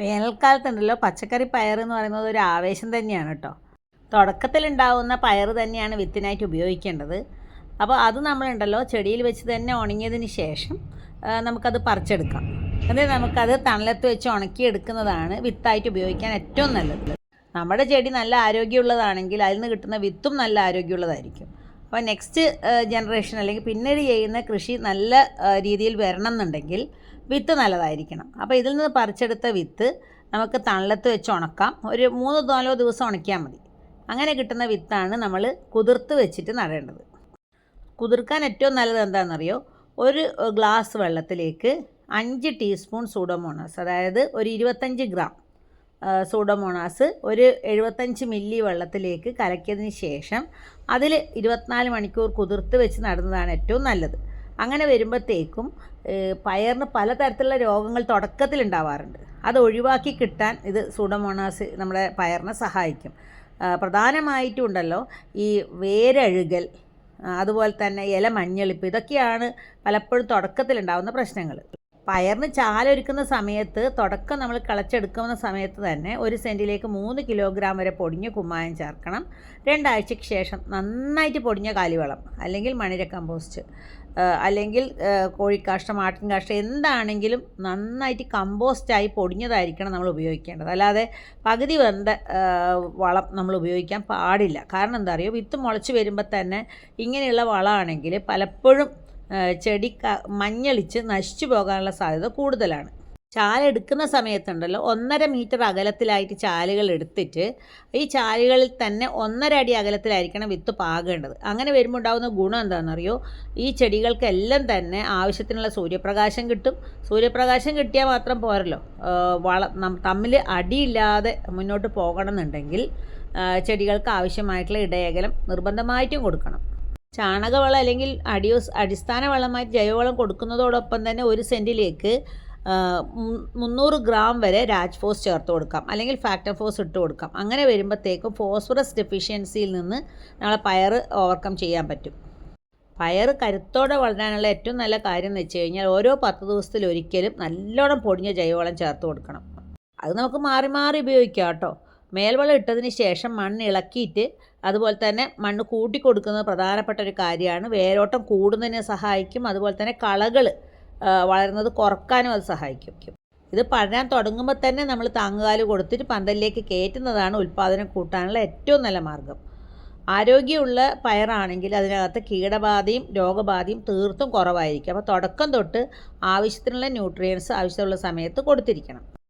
വേനൽക്കാലത്തുണ്ടല്ലോ പച്ചക്കറി പയർ എന്ന് പറയുന്നത് ഒരു ആവേശം തന്നെയാണ് കേട്ടോ. തുടക്കത്തിലുണ്ടാവുന്ന പയർ തന്നെയാണ് വിത്തിനായിട്ട് ഉപയോഗിക്കേണ്ടത്. അപ്പോൾ അത് നമ്മളുണ്ടല്ലോ ചെടിയിൽ വെച്ച് തന്നെ ഉണങ്ങിയതിന് ശേഷം നമുക്കത് പറിച്ചെടുക്കാം. എന്നിട്ട് നമുക്കത് തണലത്ത് വെച്ച് ഉണക്കിയെടുക്കുന്നതാണ് വിത്തായിട്ട് ഉപയോഗിക്കാൻ ഏറ്റവും നല്ലത്. നമ്മുടെ ചെടി നല്ല ആരോഗ്യമുള്ളതാണെങ്കിൽ അതിൽ നിന്ന് കിട്ടുന്ന വിത്തും നല്ല ആരോഗ്യമുള്ളതായിരിക്കും. അപ്പോൾ നെക്സ്റ്റ് ജനറേഷൻ അല്ലെങ്കിൽ പിന്നീട് ചെയ്യുന്ന കൃഷി നല്ല രീതിയിൽ വരണം എന്നുണ്ടെങ്കിൽ വിത്ത് നല്ലതായിരിക്കണം. അപ്പോൾ ഇതിൽ നിന്ന് പറിച്ചെടുത്ത വിത്ത് നമുക്ക് തണലത്ത് വെച്ച് ഉണക്കാം. ഒരു മൂന്ന് നാലോ ദിവസം ഉണക്കിയാൽ മതി. അങ്ങനെ കിട്ടുന്ന വിത്താണ് നമ്മൾ കുതിർത്ത് വെച്ചിട്ട് നടേണ്ടത്. കുതിർക്കാൻ ഏറ്റവും നല്ലത് എന്താണെന്നറിയോ? ഒരു ഗ്ലാസ് വെള്ളത്തിലേക്ക് അഞ്ച് ടീസ്പൂൺ സൂഡോമോണാസ് അതായത് ഒരു ഇരുപത്തഞ്ച് ഗ്രാം സൂഡോമോണാസ് ഒരു എഴുപത്തഞ്ച് മില്ലി വെള്ളത്തിലേക്ക് കലക്കിയതിന് ശേഷം അതിൽ ഇരുപത്തിനാല് മണിക്കൂർ കുതിർത്ത് വെച്ച് നടുന്നതാണ് ഏറ്റവും നല്ലത്. അങ്ങനെ വരുമ്പോഴത്തേക്കും പയറിന് പലതരത്തിലുള്ള രോഗങ്ങൾ തുടക്കത്തിൽ ഉണ്ടാവാറുണ്ട് അത് ഒഴിവാക്കി കിട്ടാൻ ഇത് സൂഡമോണാസ് നമ്മുടെ പയറിനെ സഹായിക്കും. പ്രധാനമായിട്ടും ഉണ്ടല്ലോ ഈ വേരഴുകൽ അതുപോലെ തന്നെ ഇല മഞ്ഞളിപ്പ് ഇതൊക്കെയാണ് പലപ്പോഴും തുടക്കത്തിലുണ്ടാകുന്ന പ്രശ്നങ്ങൾ. പയറിന് ചാലൊരുക്കുന്ന സമയത്ത് തുടക്കം നമ്മൾ കളച്ചെടുക്കുന്ന സമയത്ത് തന്നെ ഒരു സെന്റിലേക്ക് മൂന്ന് കിലോഗ്രാം വരെ പൊടിഞ്ഞ കുമ്മായം ചേർക്കണം. രണ്ടാഴ്ചയ്ക്ക് ശേഷം നന്നായിട്ട് പൊടിഞ്ഞ കാലിവളം അല്ലെങ്കിൽ മണിര കമ്പോസ്റ്റ്. അല്ലെങ്കിൽ കോഴിക്കാഷ്ടം ആട്ടിൻ കാഷ്ടം എന്താണെങ്കിലും നന്നായിട്ട് കമ്പോസ്റ്റായി പൊടിഞ്ഞതായിരിക്കണം നമ്മൾ ഉപയോഗിക്കേണ്ടത്. അല്ലാതെ പകുതി വെന്ത വളം നമ്മൾ ഉപയോഗിക്കാൻ പാടില്ല. കാരണം എന്താ അറിയോ? വിത്ത് മുളച്ച് വരുമ്പോൾ തന്നെ ഇങ്ങനെയുള്ള വളമാണെങ്കിൽ പലപ്പോഴും ചെടി മഞ്ഞളിച്ച് നശിച്ചു പോകാനുള്ള സാധ്യത കൂടുതലാണ്. ചാല എടുക്കുന്ന സമയത്തുണ്ടല്ലോ ഒന്നര മീറ്റർ അകലത്തിലായിട്ട് ചാലുകൾ എടുത്തിട്ട് ഈ ചാലുകളിൽ തന്നെ ഒന്നര അടി അകലത്തിലായിരിക്കണം വിത്ത് പാകേണ്ടത്. അങ്ങനെ വരുമ്പോൾ ഉണ്ടാകുന്ന ഗുണം എന്താണെന്നറിയോ ഈ ചെടികൾക്കെല്ലാം തന്നെ ആവശ്യത്തിനുള്ള സൂര്യപ്രകാശം കിട്ടും. സൂര്യപ്രകാശം കിട്ടിയാൽ മാത്രം പോരല്ലോ. വള തമ്മിൽ അടിയില്ലാതെ മുന്നോട്ട് പോകണമെന്നുണ്ടെങ്കിൽ ചെടികൾക്ക് ആവശ്യമായിട്ടുള്ള ഇടയകലം നിർബന്ധമായിട്ടും കൊടുക്കണം. ചാണകവളം അല്ലെങ്കിൽ അടിയോസ് അടിസ്ഥാന വളമായിട്ട് ജൈവവളം കൊടുക്കുന്നതോടൊപ്പം തന്നെ ഒരു സെന്റിലേക്ക് മുന്നൂറ് ഗ്രാം വരെ രാജ് ഫോസ് ചേർത്ത് കൊടുക്കാം. അല്ലെങ്കിൽ ഫാക്ടർ ഫോസ് ഇട്ട് കൊടുക്കാം. അങ്ങനെ വരുമ്പോഴത്തേക്കും ഫോസ്ഫറസ് ഡെഫിഷ്യൻസിയിൽ നിന്ന് നമ്മളെ പയർ ഓവർകം ചെയ്യാൻ പറ്റും. പയർ കരുത്തോടെ വളരാനുള്ള ഏറ്റവും നല്ല കാര്യം എന്ന് വെച്ച് കഴിഞ്ഞാൽ ഓരോ പത്ത് ദിവസത്തിലൊരിക്കലും നല്ലോണം പൊടിഞ്ഞ ജൈവവളം ചേർത്ത് കൊടുക്കണം. അത് നമുക്ക് മാറി മാറി ഉപയോഗിക്കാം കേട്ടോ. മേൽവളം ഇട്ടതിന് ശേഷം മണ്ണ് ഇളക്കിയിട്ട് അതുപോലെ തന്നെ മണ്ണ് കൂട്ടി കൊടുക്കുന്നത് പ്രധാനപ്പെട്ട ഒരു കാര്യമാണ്. വേരോട്ടം കൂടുന്നതിനെ സഹായിക്കും. അതുപോലെ തന്നെ കളകൾ വളരുന്നത് കുറക്കാനും അത് സഹായിക്കും. ഇത് പഴരാൻ തുടങ്ങുമ്പോൾ തന്നെ നമ്മൾ താങ്ങുകാൽ കൊടുത്തിട്ട് പന്തലിലേക്ക് കയറ്റുന്നതാണ് ഉൽപ്പാദനം കൂട്ടാനുള്ള ഏറ്റവും നല്ല മാർഗം. ആരോഗ്യമുള്ള പയറാണെങ്കിൽ അതിനകത്ത് കീടബാധയും രോഗബാധയും തീർത്തും കുറവായിരിക്കും. അപ്പോൾ തുടക്കം തൊട്ട് ആവശ്യത്തിനുള്ള ന്യൂട്രിയൻസ് ആവശ്യമുള്ള സമയത്ത് കൊടുത്തിരിക്കണം.